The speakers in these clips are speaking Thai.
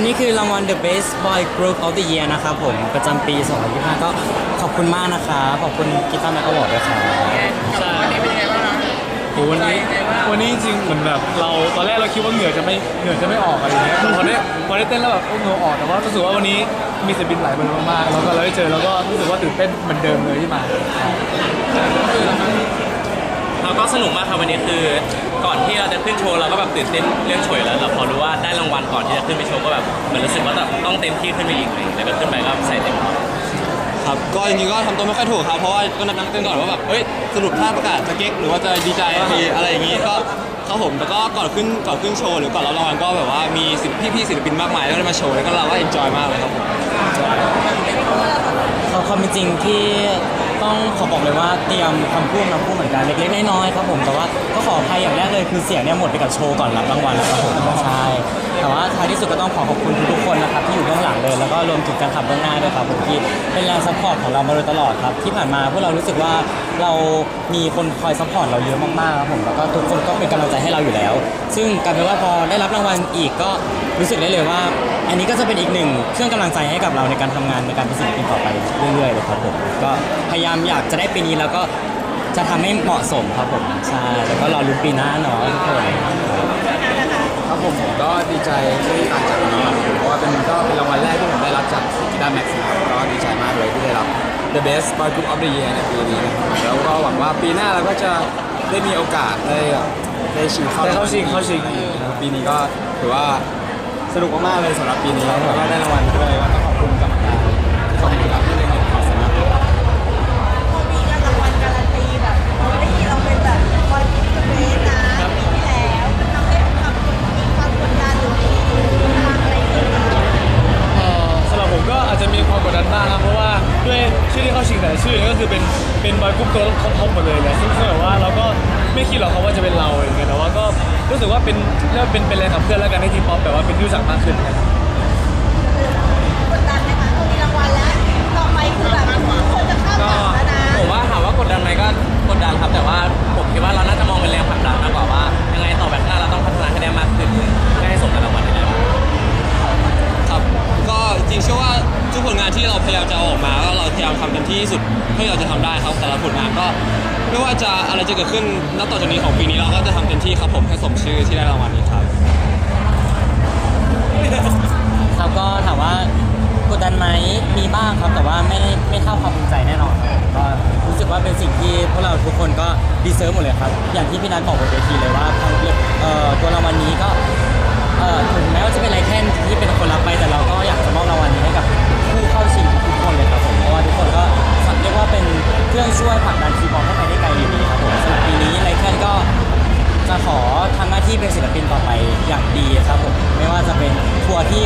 อันนี้คือรางวัล The Best Boy Group of the Year นะครับผม ประจำปี 2025 ก็ขอบคุณมากนะครับขอบคุณกีตาร์แมกอวอร์ดด้วยครับใช่โหวันนี้วันนี้จริงๆเหมือนแบบเราตอนแรกเราคิดว่าเหงื่อจะไม่เหงื่อจะไม่ออกอะไรอย่างเงี้ยแต่พอได้พอได้เต้นแล้วแบบโอ้เหงื่อออกแต่ว่ารู้สึกว่าวันนี้มีศิลปินหลายคนมากๆแล้วก็เราได้เจอแล้วก็รู้สึกว่าตื่นเต้นเหมือนเดิมเลยที่มา เราก็สนุกมากครับวันนี้คือก่อนที่เราจะขึ้นโชว์เราก็แบบตื่นเต้นเรื่องโชว์อยู่แล้วเราพอรู้ว่าได้รางวัลก่อนที่จะขึ้นไปโชว์ก็แบบเหมือนรู้สึกว่าแบบต้องเต็มที่ขึ้นไปอีกเลยแล้วก็ขึ้นไปก็ใส่เต็มที่ครับก็จริงๆก็ทำตัวไม่ค่อยถูกครับเพราะว่าก็นับนับเต้นก่อนว่าแบบเอ้ยสรุปถ้าประกาศจะเก๊กหรือว่าจะดีใจดีอะไรอย่างนี้ก็ครับผมแต่ก็ก่อนขึ้นก่อนขึ้นโชว์หรือก่อนรับรางวัลก็แบบว่ามีศิลปพี่ๆศิลปินมากมายแล้วได้มาโชว์แล้วก็เราก็เอนจอยมากเลยครับผมเอาความเป็นจริงที่ ต้องขอบอกเลยว่าเตรียมคำพูดมาพูดเหมือนกันเล็กๆน้อยๆครับผมแต่ว่าก็ขออภัยอย่างแรกเลยคือเสียงเนี่ยหมดไปกับโชว์ก่อนรับรางวัลแล้วครับผมใช่ แต่ว่าท้ายที่สุดก็ต้องขอขอบคุณทุกๆคนนะครับที่อยู่เบื้องหลังเลย แล้วก็รวมถึงการขับเบื้องหน้าด้วยครับผมที่เป็นแรงซัพพอร์ตของเรามาโดยตลอดครับที่ผ่านมาพวกเรารู้สึกว่าเรามีคนคอยซัพพอร์ตเราเยอะมากๆครับผมแล้วก็ทุกคนก็เป็นกำลังใจให้เราอยู่แล้ว ซึ่งกลายเป็นว่าพอได้รับรางวัลอีกก็รู้สึกได้เลยว่า อันนี้ก็จะเป็นอีกหนึ่งเครื่องกำลังใจให้กับเราในการทำงานในการเป็นศิลปินต่อไปเรื่อยๆเลยครับผมก็พยายามอยากจะได้ปีนี้แล้วก็จะทำให้เหมาะสมครับผมใช่แล้วก็รอลุ้นปีหน้าเนาะทุกคน ครับผมผมก็ดีใจที่ได้การจัดรางวัลเพราะว่าเป็นก็เป็นรางวัลแรกที่ผมได้รับจากกีตาร์แม็กซ์ครับก็ดีใจมากเลยที่ได้รับ The Best Boy Group of the Year ในปีนี้นะครับแล้วก็หวังว่าปีหน้าเราก็จะได้มีโอกาสได้ได้ชิงเข้าได้เข้าชิงเข้าชิง ปีนี้ก็ถือว่าสนุกมากๆเลยสำหรับปีนี้แล้วก็ได้รางวัลด้วยก็ต้องขอบคุณกรรมการขอบคุณครับ ชื่อที่เข้าชิงแต่ละชื่อเนี่ยก็คือเป็นเป็นบอยกรุ๊ปตัวท็อปๆหมดเลยแหละซึ่งซึ่งแบบว่าเราก็ไม่คิดหรอกครับว่าจะเป็นเราอย่างเงี้ยแต่ว่าก็รู้สึกว่าเป็นเรียกว่าเป็นเป็นแรงขับเคลื่อนแล้วกันให้ทีมป๊อปแบบว่าเป็นที่รู้จักมากขึ้นครับ กดดันไหมคะพอมีรางวัลแล้ว ต่อไปคือแบบคนจะเข้าก็หาแล้วนะ ผมว่าถามว่ากดดันไหมก็กดดันครับ แต่ว่าผมคิดว่าเราน่าจะมองเป็นแรงผลักดันมากกว่าว่า จะเกิดขึ้นนับต่อจากนี้ของปีนี้เราก็จะทำเต็มที่ครับผมให้สมชื่อที่ได้รางวัลนี้ครับ ครับก็ถามว่ากดดันไหมมีบ้างครับแต่ว่าไม่ไม่เท่าความภูมิใจแน่นอนครับก็รู้สึกว่าเป็นสิ่งที่พวกเราทุกคนก็ดีเซิร์ฟหมดเลยครับ อย่างที่พี่นัทบอกบนเวทีเลยว่าทางเอ่อตัวรางวัลนี้ก็เอ่อถึงแม้ว่าจะเป็นไรแค่นที่เป็นคนรับไปแต่เราก็อยากจะมอบรางวัลนี้ให้กับผู้เข้าชิงทุกคนเลยครับผม เรียกว่าเป็นเครื่องช่วยผลักดันทีมบอลให้ไปได้ไกลอยู่ดีครับผมสำหรับปีนี้ไรแค่นก็จะขอทำหน้าที่เป็นศิลปินต่อไปอย่างดีครับผมไม่ว่าจะเป็นทัวร์ที่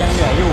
ยังเหลืออยู่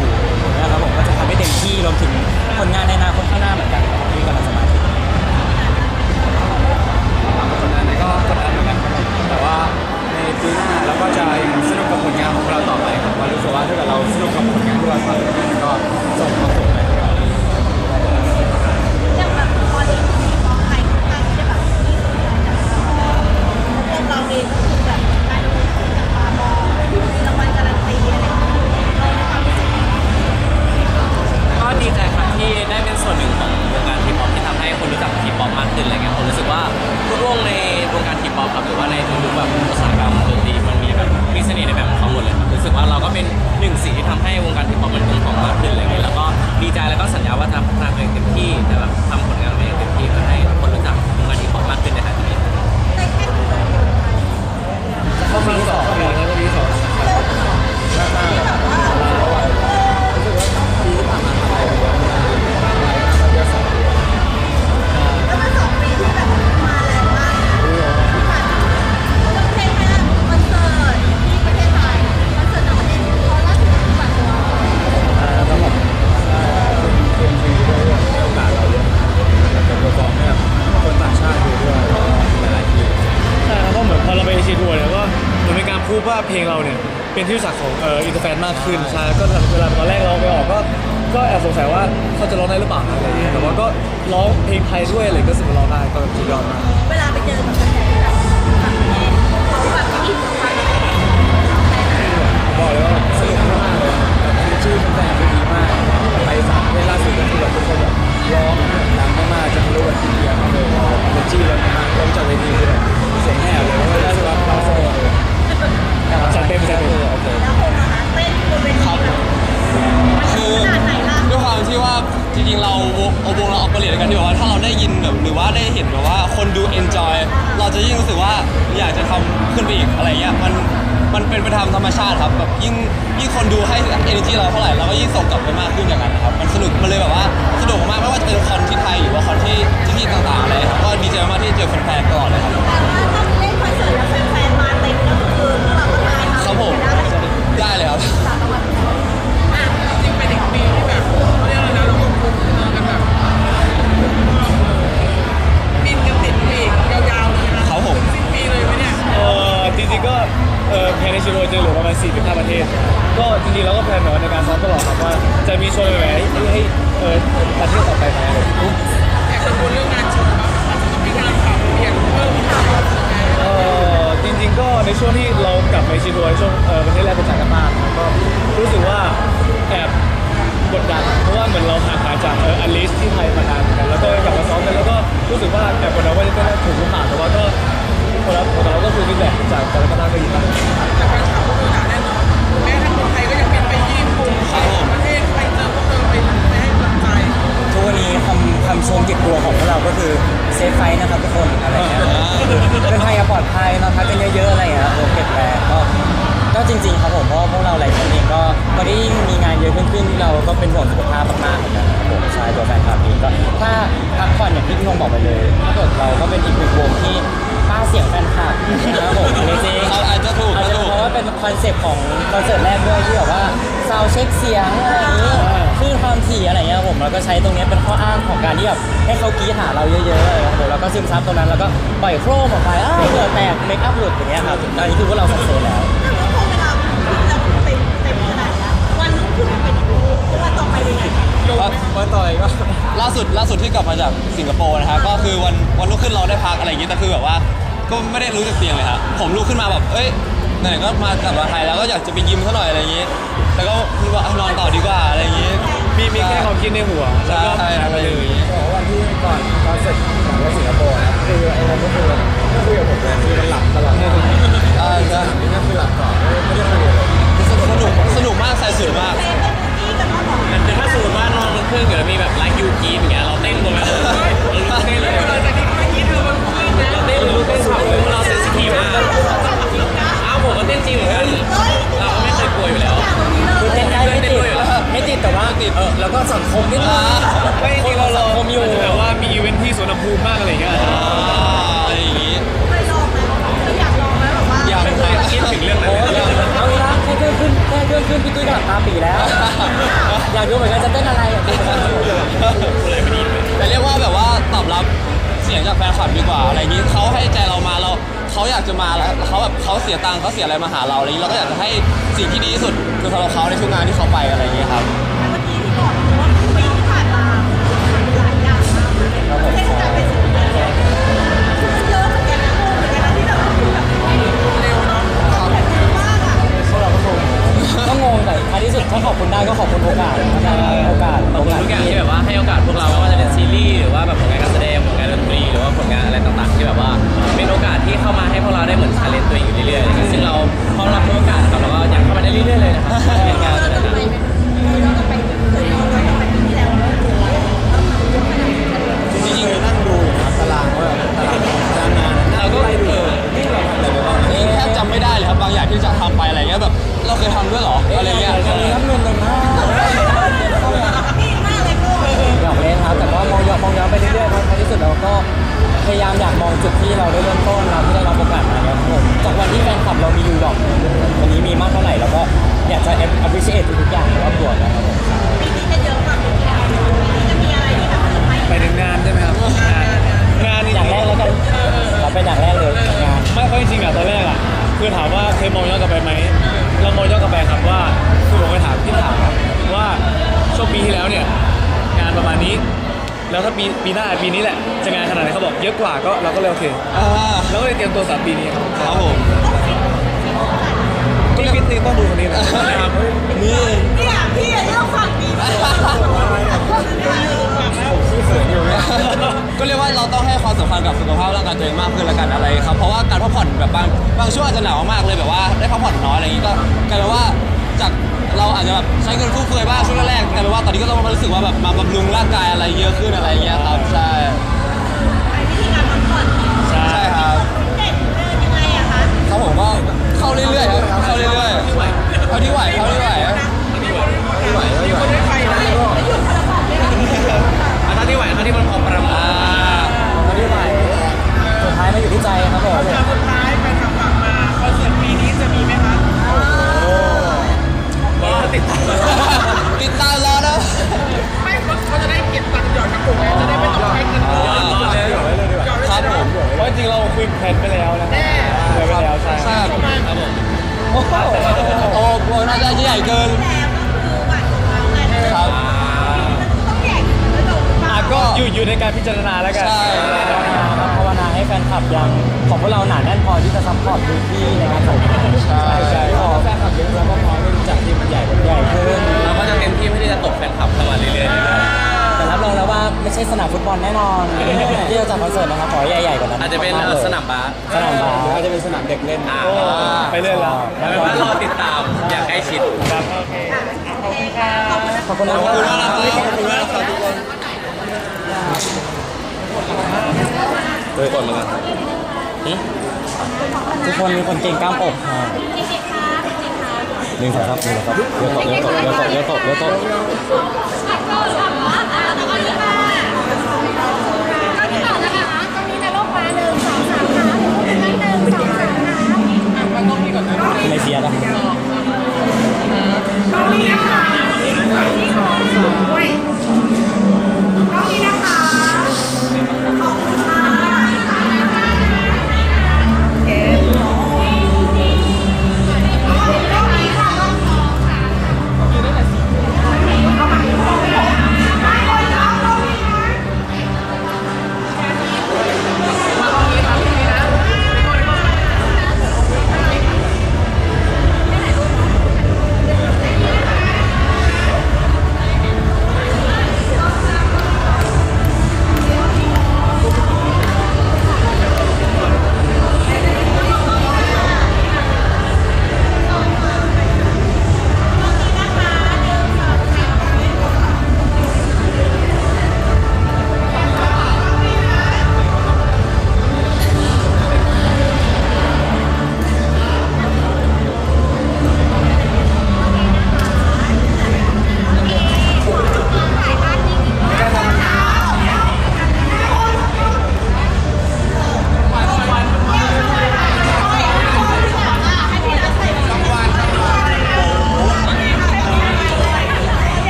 เป็นที่รู้จักของเอ่ออินเตอร์แฟนมากขึ้นใช่ก็เวลาตอนแรกร้องไปออกก็ก็แอบสงสัยว่าเขาจะร้องได้หรือเปล่าอะไรอย่างเงี้ยแต่ว่าก็ร้องเพลงไทยด้วยเลยก็สุดว่าร้องได้ก็สุดยอดมาก เวลาไปเจอกับแฟนแบบต่างปเขาแบบอินกับามเป็นไทยนะบอกเลยว่าสนุกมากเลยแบบคือชื่อแฟนคือดีมากไปสามเวลาสุดก็คือแบบทุกคนแบบร้องดังมากๆจะรู้ว่าทีเดียวเลยเอเนจี้เลยมากลงจากเวทีคือแบเสียงแหบเลยแล้วก็รู้สึว่าเราโซ่จัดเต็มจัดเต็ม จริงๆเราเอาวงเราออกเปรียบกันที่แบบว่าถ้าเราได้ยินแบบหรือว่าได้เห็นแบบว่าคนดูเอนจอยเราจะยิ่งรู้สึกว่าอยากจะทำขึ้นไปอีกอะไรเงี้ยมันมันเป็นไปตามธรรมชาติครับแบบยิ่งยิ่งคนดูให้ energy เราเท่าไหร่เราก็ยิ่งส่งกลับไปมากขึ้นอย่างนั้นครับมันสนุกมันเลยแบบว่าสนุกมากไม่ว่าจะเป็นคอนที่ไทยหรือว่าคอนที่ที่ที่ต่างๆอะไรครับก็ดีใจมากที่เจอแฟนๆตลอดเลยครับ แต่ว่าถ้าเล่นคอนเสิร์ตแล้วแฟนๆมาเต็มก็คือเราก็ตายครับผม ได้เลยครับ แบ็กจากจาการ์ตาก็ดีมากแต่แฟนคลับก็คือหนาแน่นอนแม้ทั้งคนไทยก็ยังบินไปญี่ปุ่นไปประเทศไปเจอพวกเธอไปไปให้กำลังใจ ทุกวันนี้คำคำชมติดตัวของพวกเราก็คือเซฟไฟนะครับทุกคนอะไรเงี้ยเดินทางอย่างปลอดภัยนอนพักกันเยอะๆอะไรเงี้ยครับผมเก็บแรงก็ก็จริงๆครับผมเพราะว่าพวกเราหลายคนเองก็พอได้ยิ่งมีงานเยอะขึ้นขึ้นเราก็เป็นห่วงสุขภาพมากๆเหมือนกันนะครับผมใช่ตัวแฟนคลับเองก็ถ้าพักผ่อนอย่างที่พี่นงบอกไปเลยถ้าเกิดเราก็เป็นอีกหนึ่งวงที่ ป้าเสียงแฟนคลับนะครับผมจริงๆเขาอาจจะถูกอาจก็จะถูก เพราะว่าเป็นคอนเซปต์ของคอนเสิร์ตแรกด้วยที่แบบว่าซาวเช็คเสียงอะไรอย่างนี้คลื่นความถี่อะไรอย่างเงี้ยครับผมแล้วก็ใช้ตรงเนี้ยเป็นข้ออ้างของการที่แบบให้เขากรีดหาเราเยอะๆอะไรอย่างเงี้ยครับผมแล้วก็ซึมซับตรงนั้นแล้วก็ปล่อยโครมออกไปอ้าวเกิดแตกเมคอัพหลุดอย่างเงี้ยครับตอนนี้คือพวกเราสักเซนแล้วแต่ว่าพอเวลาเราเต็มเต็มขนาดนี้วันรุ่งขึ้นเป็นอีกวันต่อไปเป็นไงวันต่อยก็ล่าสุดล่าสุดที่กลับมาจากสิงคโปร์นะฮะก็คือวัน วันรุ่งขึ้นเราได้พักอะไรอย่างงี้แต่คือแบบว่า ก็ไม่ได้รู้จากเตียงเลยฮะผมลุกขึ้นมาแบบเอ้ยไหนๆก็มากลับมาไทยแล้วก็อยากจะไปยิมซะหน่อยอะไรอย่างงี้ แต่ก็คิดว่าเอานอนต่อดีกว่าอะไรอย่างงี้ มีมีแค่ความคิดในหัวแล้วก็ใช่ทำอะไปไรเลอย่างยงี้บอกว่าวันที่ก่อนคอนเสิร์ตของว่าสิงคโปร์นะคือไอ้วันก็คือก็คุยกับผมเลยคือมันหลับตลอดเลยอ่าใช่นี่ก็คือหลับต่อไม่ไม่ได้คุยเลยสนุกสนุกมากใส่สุดมากเต้นเป็นที่กันว่าบอกแต่ถ้าสมมติว่านอนบนเครื่องเกิดมีแบบไลฟ์ยูกีอย่างเงี้ยเราเต้นบนแบบเต้นเลยเราจะคิดเมื่อกี้เธอมันขึ้นนะเรา เต้นรู้เต้นขับเลยเราเซนซิทีฟมากอ้าวผมก็เต้นจริงเหมือนกันเฮ้ยเราก็ไม่เคยกลัวอยู่แล้วตรงนี้เลคือยเต้นได้ไม่ติดไม่ติดแต่ว่าเออแล้วก็สังคมนิดนึงไม่จริงๆเราเราสังคมอยู่อาจจะแบบว่ามีอีเวนท์ที่สวนน้ำภูมิมากอะไรอย่างเงี้ยอ่าอะไรอย่างงี้เคยลองไหมเคยอยากลองไหมแบบว่าอยากไม่เคยคิดถึงเรื่องนั้นโอ้เลยยเอาอีกแล้วแค่เครื่องขึ้นแค่เครื่องขึ้นพี่ตุ้ยก็หลับตาปีแล้ว อยากดูเหมือนกันจะเต้นอะไรอยากดูเหมือนกันแต่เรียกว่ สียงจากแฟนคลับดีกว่าอะไรอย่างนี้เขาให้ใจเรามาเราเขาอยากจะมาแล้วเขาแบบเขาเสียตังค์เขาเสียอะไรมาหาเราอะไรอย่างนี้เราก็อยากจะให้สิ่งที่ดีที่สุดคือสำหรับเขาในช่วงงานที่เขาไปอะไรอย่างนี้ครับเมื่อกี้ที่บอกว่าปีที่ผ่านมาหลายอย่างมากเทศกาลเป็นสิ่งที่เยอะเหมือนกันนะเหมือนกันนะที่แบบแบบเร็วเนาะแบบเร็วมากอะพวกเราก็งงก็งงแต่ท้ายที่สุดถ้าขอบคุณได้ก็ขอบคุณโอกาสนะครับโอกาสขอบโอคุณกาสทุกอย่างที่ที่แบบว่าให้โอกาสพวกเราไม่ว่าจะเป็นซีรีส์หรือว่าแบบผลงานการแสดงผลงาน ที่แบบว่าเป็นโอกาสที่เข้ามาให้พวกเราได้เหมือนชาเลนตัวเองอยู่เรื่อยๆอะไรเงี้ยซึ่งเราพร้อมรับทุกโอกาสครับแล้วก็อยากเข้ามาได้เรื่อยๆเลยนะครับในงานเราแต่จะละไปเป็นเราจะไปเคยลองไว้ตั้งแต่ปีที่แล้วแล้วจริงนั่งดูตารางว่าตารางตารางงานเราก็เออนี่เราทำอะไรไปบ้างๆนี่แทบจำไม่ได้เลยครับบางอย่างที่จะทำไปอะไรเงี้ยแบบเราเคยทำด้วยเหรออะไรเงี้ยมีน้ำเงิน พยายามอยากมองจุดที่เราได้เริ่มต้นเราที่ได้รับโอกาสมาเนี่ยครับผมจากวันที่แฟนคลับเรามีอยู่ดอกวันนี้มีมากเท่าไหร่เราก็อยากจะ appreciate ทุกๆอย่างรอบตัวนะครับผมปีนี้จะเยอะกว่าปีที่แล้วปีนี้จะมีอะไรที่แบบเซอร์ไพรส์ไปถึงงานใช่ไหมครับงานจริอย่างแรกแล้วกันเราเป็นอย่างแรกเลยงานไม่เพราะจริงๆอะตอนแรกอะคือถามว่าเคยมองย้อนกลับไปไหมเรามองย้อนกลับไปครับว่าคือผมไปถามพี่ถามครับว่าช่วงปีที่แล้วเนี่ยงานประมาณนี้ แล้วถ้าปีปีหน้าปีนี้แหละจะงานขนาดไหนเขาบอกเยอะกว่าก็เราก็เลยโอเคอ่าเราก็เลยเตรียมตัวสามปีนี้ครับครับผมพี่ฟิตติ้งต้องดูคนนี้นะครับนี่เนี่ยพี่เล่าฝั่งนี้มาก็เรียกว่าเราต้องให้ความสำคัญกับสุขภาพร่างกายตัวเองมากขึ้นละกันอะไรครับเพราะว่าการพักผ่อนแบบบางบางช่วงอาจจะหนาวมากเลยแบบว่าได้พักผ่อนน้อยอะไรอย่างนี้ก็กลายเป็นว่าจาก เราอาจจะแบบใช้เงินฟุ่มเฟือยบ้างช่วงแรกแต่ว่าตอนนี้ก็ต้องมารู้สึกว่าแบบมาบำรุงร่างกายอะไรเยอะขึ้นอะไรเงี้ยครับใช่วิธีการพัก่อนใช่ครับยังไงอะคะครับผมก็เข้าเรื่อยๆครับเข้าเรื่อยๆเข้าที่ไหวเข้าที่ไหวเท่ไหวเข้าที่ไหวไข้ท่าที่มันพอประมาณเข้าที่ไหวสุดท้ายมาอยู่ที่ใจครับผม ติดตามรอนะไม่เขาเขาจะได้เก็บตังค์หยอดกระปุกไงจะได้ไม่ต้องใช้เงินเยอะหยอดเลยหยอดเลยครับผมเพาะจริงเราคุยแผนไปแล้วนะคุยไปแล้วใช่ครับผมโอ้โหโอ้โหน่าจะใหญ่เกินครับก็อยู่อยู่ในการพิจารณาแล้วกันใช่ ฟนคลับยังของพวกเราหนาแน่นพอที่จะซัพพอร์ตพื้นที่ในการส่งงานใช่ใช่พอแฟนคลับเยอะแล้วก็พร้อมที่จะที่มันใหญ่กว่าใหญ่ขึ้นเราก็จะเต็มที่เพื่อที่จะตกแฟนคลับเข้ามาเรื่อยๆเลยครับแต่รับรองแล้วว่าไม่ใช่สนามฟุตบอลแน่นอนที่เราจัดคอนเสิร์ตนะครับขอให้ใหญ่ๆกว่านั้นอาจจะเป็นมกๆเอ่ลอยสนามบาสสนามบาหรือสอาจจะเป็นสนามเด็กเล่นอ่าโอ้ไปเรื่อยแล้วเอาเป็นว่ารอติดตามอย่างใกล้ชิดครับโอเคค่ะขอบคุณนะขอบคุณนะขอบคุณมากนะครับขอบคุณมากนะครับ โดยก่อนเหมือนกันหึทุกคนมีคนเก่งกล้ามอกค่ะหนึ่งแถวครับหนึ่งสองครับเลี้ยวตบเลี้ยวตบเลี้ยวตบเลี้ตบเลี้ยวตบในเซียนะ